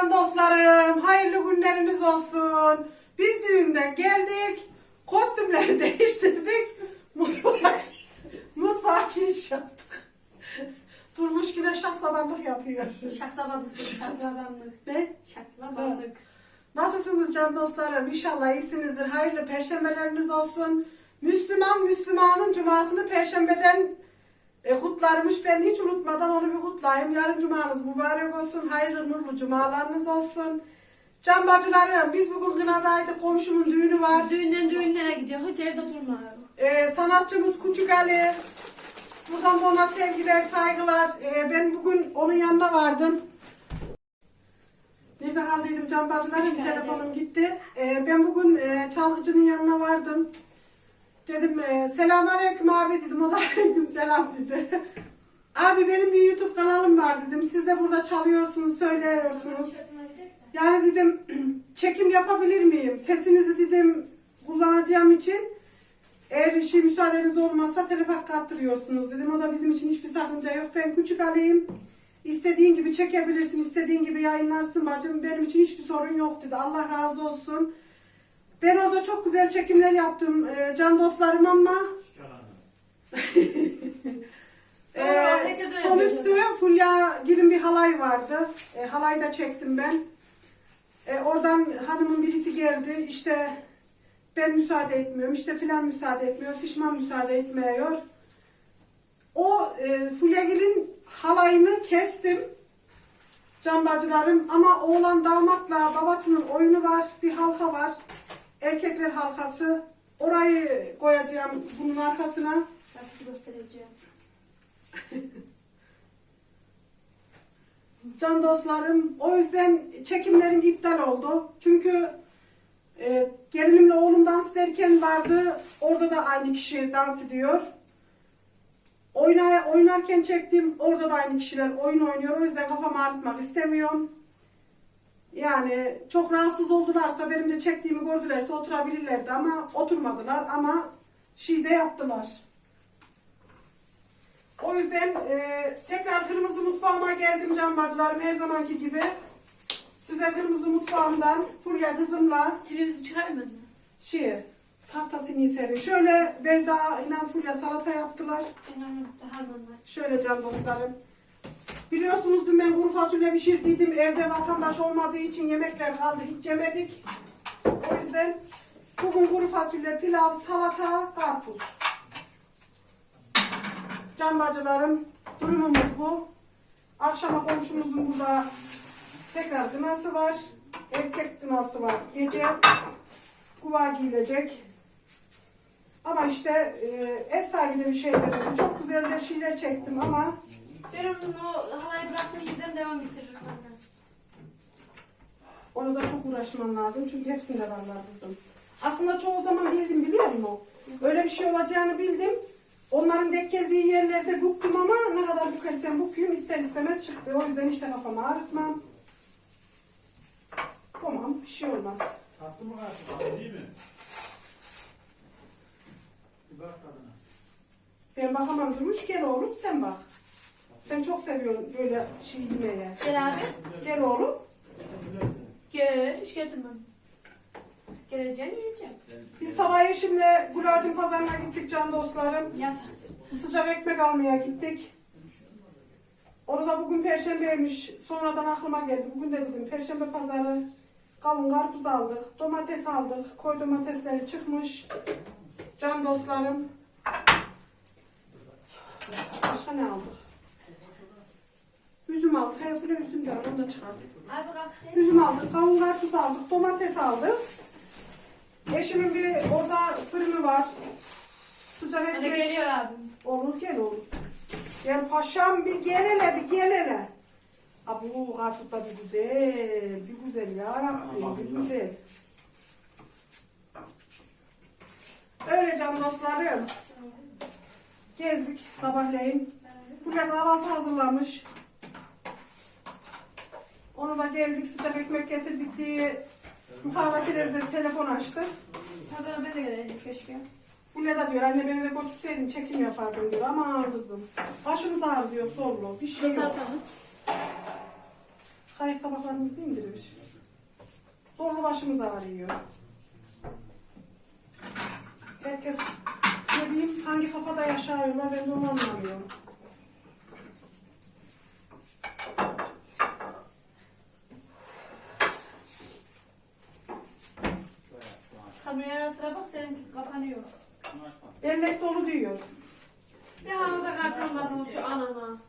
can dostlarım. Hayırlı günleriniz olsun. Biz düğünden geldik. Kostümleri değiştirdik. Mutfak, mutfağa giriş yaptık. Durmuş güne şahsabanlık yapıyor. Şaklabanlık. Şaklabanlık. Ne? Şaklabanlık. Nasılsınız can dostlarım? İnşallah iyisinizdir. Hayırlı perşembeleriniz olsun. Müslüman Müslümanın cumasını perşembeden e, kutlarmış. Ben hiç unutmadan onu bir kutlayayım. Yarın cumanız mübarek olsun. Hayırlı nurlu cumalarınız olsun. Can bacılarım biz bugün Kınadaydık. Komşumun düğünü var. Düğünden düğünlere gidiyor. Hiç evde durmuyor. Ee, sanatçımız Küçük Ali. Buradan da ona sevgiler, saygılar. Ee, ben bugün onun yanına vardım. Nerede kaldıydım can bacılarım? Telefonum gitti. Ee, ben bugün e, çalgıcının yanına vardım. Dedim e, selamünaleyküm abi dedim. O da aleyküm selam dedi. abi benim bir YouTube kanalım var dedim. Siz de burada çalıyorsunuz, söylüyorsunuz. Yani dedim çekim yapabilir miyim? Sesinizi dedim kullanacağım için. Eğer işi müsaadeniz olmazsa telef hakkı attırıyorsunuz dedim. O da bizim için hiçbir sakınca yok. Ben küçük alayım. İstediğin gibi çekebilirsin, istediğin gibi yayınlarsın bacım. Benim için hiçbir sorun yok dedi. Allah razı olsun. Ben orada çok güzel çekimler yaptım e, can dostlarım ama e, son üstü Fulya Gil'in bir halay vardı. E, halayı da çektim ben. E, oradan hanımın birisi geldi. İşte ben müsaade etmiyorum. işte filan müsaade etmiyor. Fişman müsaade etmiyor. O e, Fulya Gil'in halayını kestim. Can bacılarım ama oğlan damatla babasının oyunu var. Bir halka var. Erkekler halkası. Orayı koyacağım bunun arkasına. Bak göstereceğim. Can dostlarım. O yüzden çekimlerim iptal oldu. Çünkü e, gelinimle oğlum dans ederken vardı. Orada da aynı kişi dans ediyor. Oyna, oynarken çektim. Orada da aynı kişiler oyun oynuyor. O yüzden kafamı ağrıtmak istemiyorum. Yani çok rahatsız oldularsa benim de çektiğimi gördülerse oturabilirlerdi ama oturmadılar ama şey de yaptılar. O yüzden e, tekrar kırmızı mutfağıma geldim can bacılarım her zamanki gibi. Size kırmızı mutfağımdan Fulya kızımla Çivimizi çıkarmadın mı? şey tahtasını serin. Şöyle Beyza ile Fulya salata yaptılar. Ben onu da harmanlar. Şöyle can dostlarım. Biliyorsunuz dün ben kuru fasulye pişirdiydim. Evde vatandaş olmadığı için yemekler kaldı. Hiç yemedik. O yüzden bugün kuru fasulye, pilav, salata, karpuz. Can bacılarım durumumuz bu. Akşama komşumuzun burada tekrar kınası var. Erkek kınası var. Gece kuva giyilecek. Ama işte e, ev sahibi de bir şey dedi. Çok güzel de şeyler çektim ama Ben onun o halayı bıraktığı yerden devam ettiririm anne. Onu da çok uğraşman lazım çünkü hepsinde varlar kızım. Aslında çoğu zaman bildim biliyor musun? Öyle bir şey olacağını bildim. Onların denk geldiği yerlerde buktum ama ne kadar bukarsam bukuyum ister istemez çıktı. O yüzden işte kafamı ağrıtmam. Tamam bir şey olmaz. Tatlı mı karşı? Değil mi? Bir bak tadına. Ben bakamam durmuş gel oğlum sen bak. Sen çok seviyorsun böyle şey yemeye. Gel abi. Gel oğlum. Gel. Hiç getirmem. Geleceğim yiyeceğim. Biz sabah eşimle Gulacın pazarına gittik can dostlarım. Yasaktır. Sıcak ekmek almaya gittik. Onu da bugün perşembeymiş. Sonradan aklıma geldi. Bugün de dedim perşembe pazarı. Kavun karpuz aldık. Domates aldık. Koy domatesleri çıkmış. Can dostlarım. Başka ne aldık? Üzüm aldık. Hayfule üzüm de var. Onu da çıkardık. Abi. Üzüm aldık. Kavun karpuz aldık. Domates aldık. Eşimin bir orada fırını var. Sıcak Hadi ekmek. geliyor abim. Olur gel oğlum. Gel paşam bir gel hele bir gel hele. Ha bu karpuz da bir güzel. Bir güzel ya Rabbim bir güzel. Öyle can dostlarım. Gezdik sabahleyin. Buraya kahvaltı hazırlamış. Onu da geldik sıcak ekmek getirdik diye de telefon açtı. Pazara ben de geleydim keşke. Bu ne da diyor anne beni de götürseydin çekim yapardım diyor. Aman kızım. Başımız ağrıyor sollu. Bir şey yok. Salatamız. Hayır tabaklarımızı indirmiş. Zorlu başımız ağrıyor. Herkes ne bileyim hangi kafada yaşıyorlar ben de onu anlamıyorum. Kameraya ara sıra bak seninki kapanıyor. Şunu aç bak. Bellek dolu diyor. Bir hafıza kartı almadın şu anama.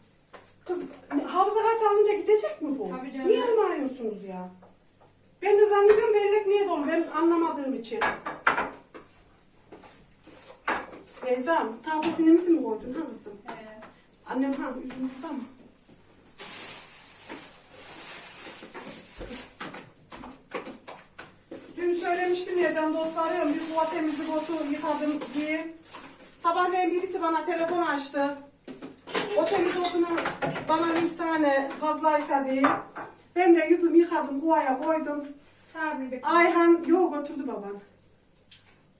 Kız hafıza kartı alınca gidecek mi bu? Tabii canım. Niye armağıyorsunuz ya? Ben de zannediyorum bellek niye dolu ben anlamadığım için. Beyza'm tahta sinemizi mi koydun ha kızım? He. Annem ha üzüm burada mı? Ya can dostlarım bir kuva temizlik otu yıkadım diye. Sabahleyin birisi bana telefon açtı. O temiz otunu bana bir tane fazlaysa diye. Ben de yudum yıkadım kuvaya koydum. Ayhan yok götürdü baban.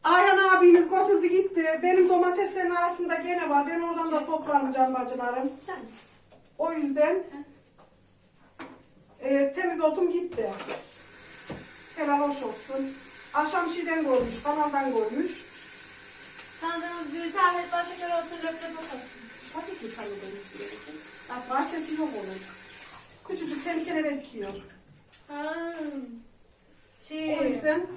Ayhan abimiz götürdü gitti. Benim domateslerin arasında gene var. Ben oradan da toplanacağım bacılarım. Sen. O yüzden e, temiz otum gitti. Helal hoş olsun. Akşam şeyden görmüş, kanaldan görmüş. Tanıdığınız bir saadet başşeker olsun löp löp olsun. Tabii ki tanıdığım istiyorsun. Bak bahçesi yok onun. Küçücük tenkelere dikiyor. Ha. O Şey. yüzden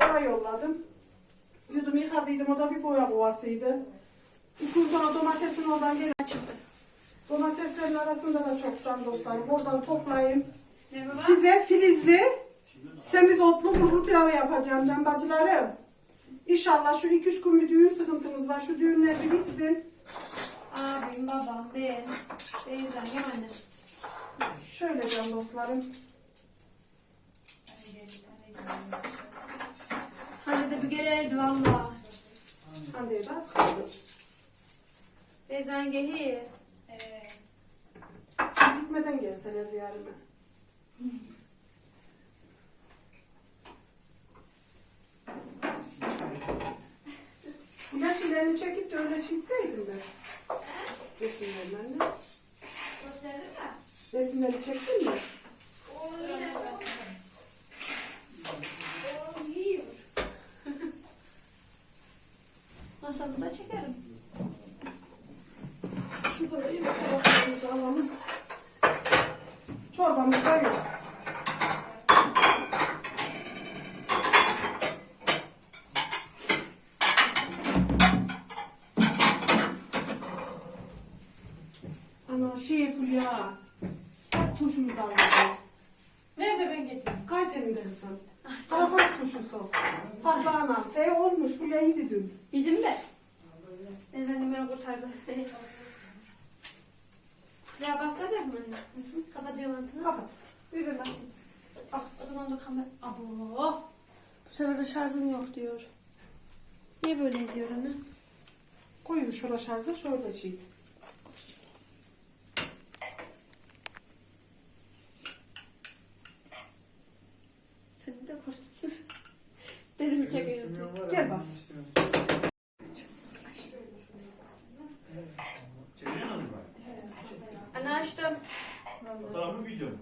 oraya yolladım. Yudum yıkadıydım, o da bir boya kovasıydı. İki gün sonra domatesin oradan geri Açıldı. Domateslerin arasında da çok can dostlarım. Oradan toplayayım. Size filizli, semizotlu bulgur pilavı yapacağım can bacılarım. İnşallah şu iki üç gün bir düğün sıkıntımız var. Şu düğünler bir bitsin. Abim, babam, ben, teyzem, annem. Şöyle can dostlarım. Hadi de bir geleydi valla. De az kaldı. Teyzen gelir. Siz gitmeden gelseler yarın. Bu yaş ilerini çekip de öyle şitseydim ben. Resimlerini. Mi? Resimleri çektin mi? Masamıza çekerim. Şurada da yemek tabaklarımızı alalım. Çorbamız da yok. Ana şey Fulya. Bak turşumuzu aldım. Nerede ben getireyim? Kayterimde kızım. Salatalık turşusu. Patlağına. E olmuş Fulya iyiydi dün. Yedim de. Teyzen beni kurtardı. Ya bastıracak mı anne? Kapatıyorum antını. Kapat. Bir bir basayım. Bak. O zaman da kamera... Abo. Bu sefer de şarjım yok diyor. Niye böyle ediyor anne? Koyun şurada şarja şöyle şey. Sen de kurtulur. Beni mi çekiyorsun? Gel bas. Çekiyor musun bak? Anne açtım. Fotoğraf mı video mu?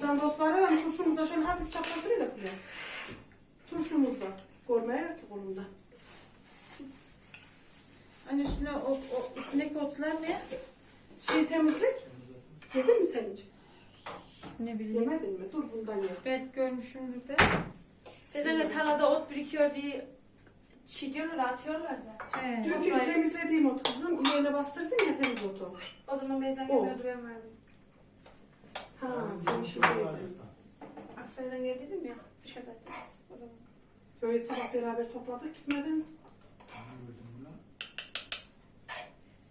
Can dostlarım turşumuza şöyle hafif çaprazıyla yapıyor. Turşumuzda. Görmeye yok ki kolumda. Anne üstüne o, o üstündeki otlar ne? Şey temizlik. Yedin mi sen hiç? Ne bileyim. Yemedin mi? Dur bundan ye. Belki görmüşümdür de. Teyzenle tarlada ot birikiyor diye şey diyorlar atıyorlar da. He. Dünkü temizlediğim ot kızım. İleğine bastırdın ya temiz otu. O zaman Beyzen O. geliyordu ben vardım. Ha sen şimdi yedin. Aksaray'dan geldiydim ya dışarıdaydım. Böyle sabah beraber topladık gitmeden.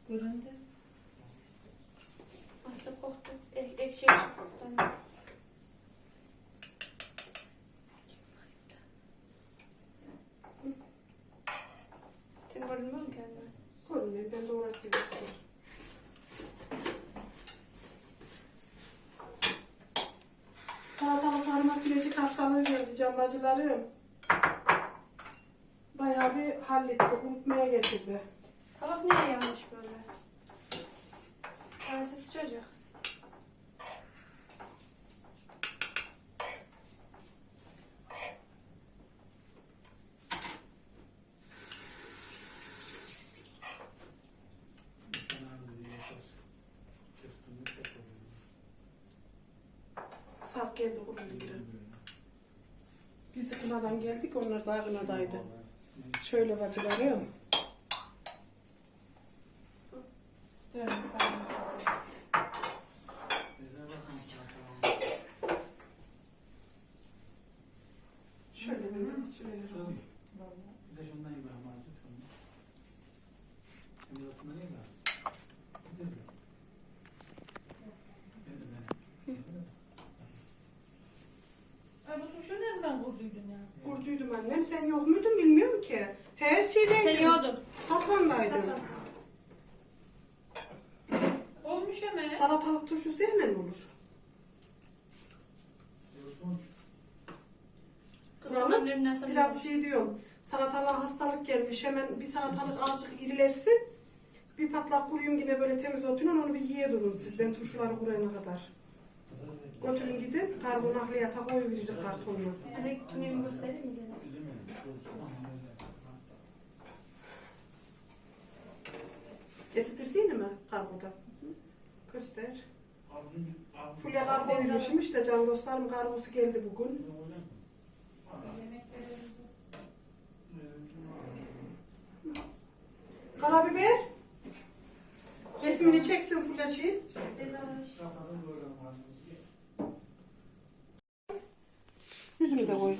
Göründü. Aslı koktu. Ek, ekşi ekşi koktu. anne. Sen görünmüyor musun kendine? Görünmüyor. Ben de uğraşıyorum. istiyorum. Salatalıklarıma kirecik hastalığı geldi can Kınadan geldik. Onlar daha kınadaydı. Şöyle bacılarım. Dön sen. Şöyle bir fasulyeleri alalım. Bir de şundan İbrahim ağacı. Emir altından iyi mi? Gidelim. Gidelim. Ay bu turşuyu ne zaman kurduydun ya? Kurduydum annem. Sen yok muydun bilmiyorum ki. Yiyordun. Saplandaydım. Olmuş hemen. Salatalık turşusu hemen olur. Kızım Biraz şey diyorum. Salatalığa hastalık gelmiş. Hemen bir salatalık azıcık irileşsin. Bir patlak kuruyum yine böyle temiz oturun onu bir yiye durun siz. Ben turşuları kurayana kadar. Götürün gidin. Karbon nakliyata koyuverecek kartonla. Hani tünemi göstereyim mi kargoymuş işte can dostlarım kargosu geldi bugün. Karabiber. Resmini çeksin. Bezalaş. Yüzünü de koy.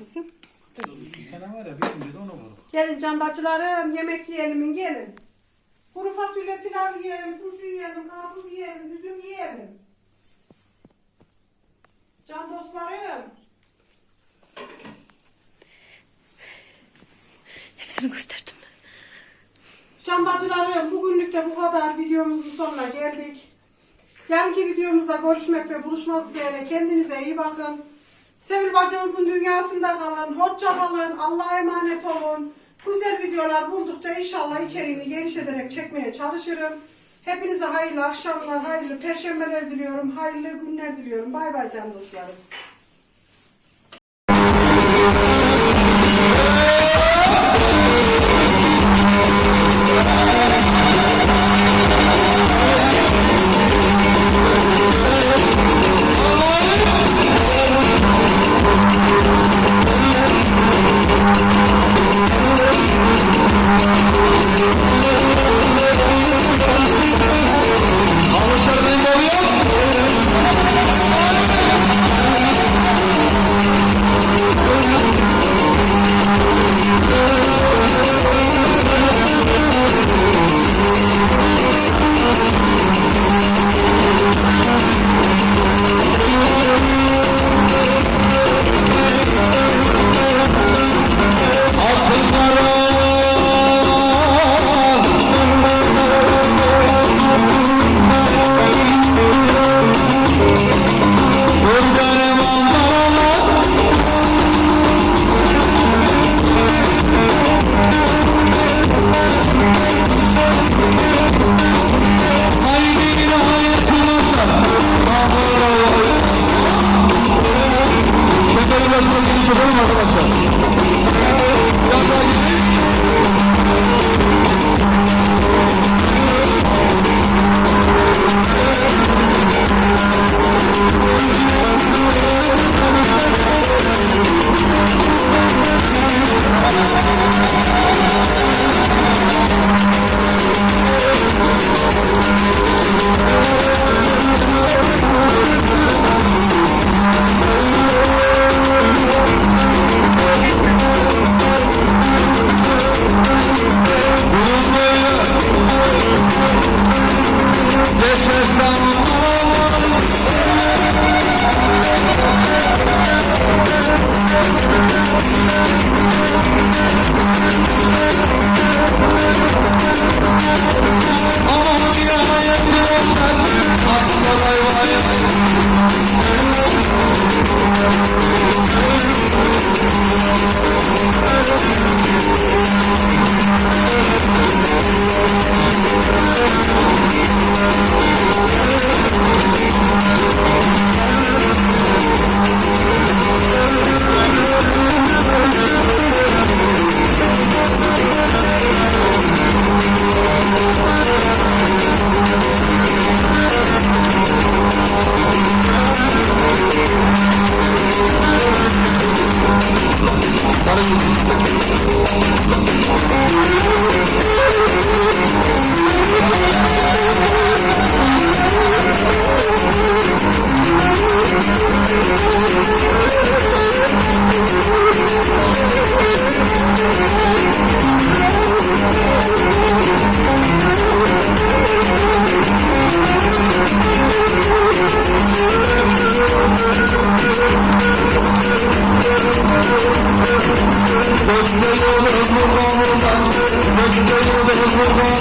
Gelin can bacılarım yemek yiyelim gelin. Kuru fasulye pilav yiyelim, turşu yiyelim, karpuz yiyelim, üzüm yiyelim. Can dostlarım. Hepsini gösterdim. Can bacılarım bugünlük de bu kadar videomuzun sonuna geldik. Yarınki videomuzda görüşmek ve buluşmak üzere. Kendinize iyi bakın. Sevil bacınızın dünyasında kalın. Hoşça kalın. Allah'a emanet olun. Güzel videolar buldukça inşallah içeriğini geniş ederek çekmeye çalışırım. Hepinize hayırlı akşamlar, hayırlı perşembeler diliyorum. Hayırlı günler diliyorum. Bay bay can dostlarım. away.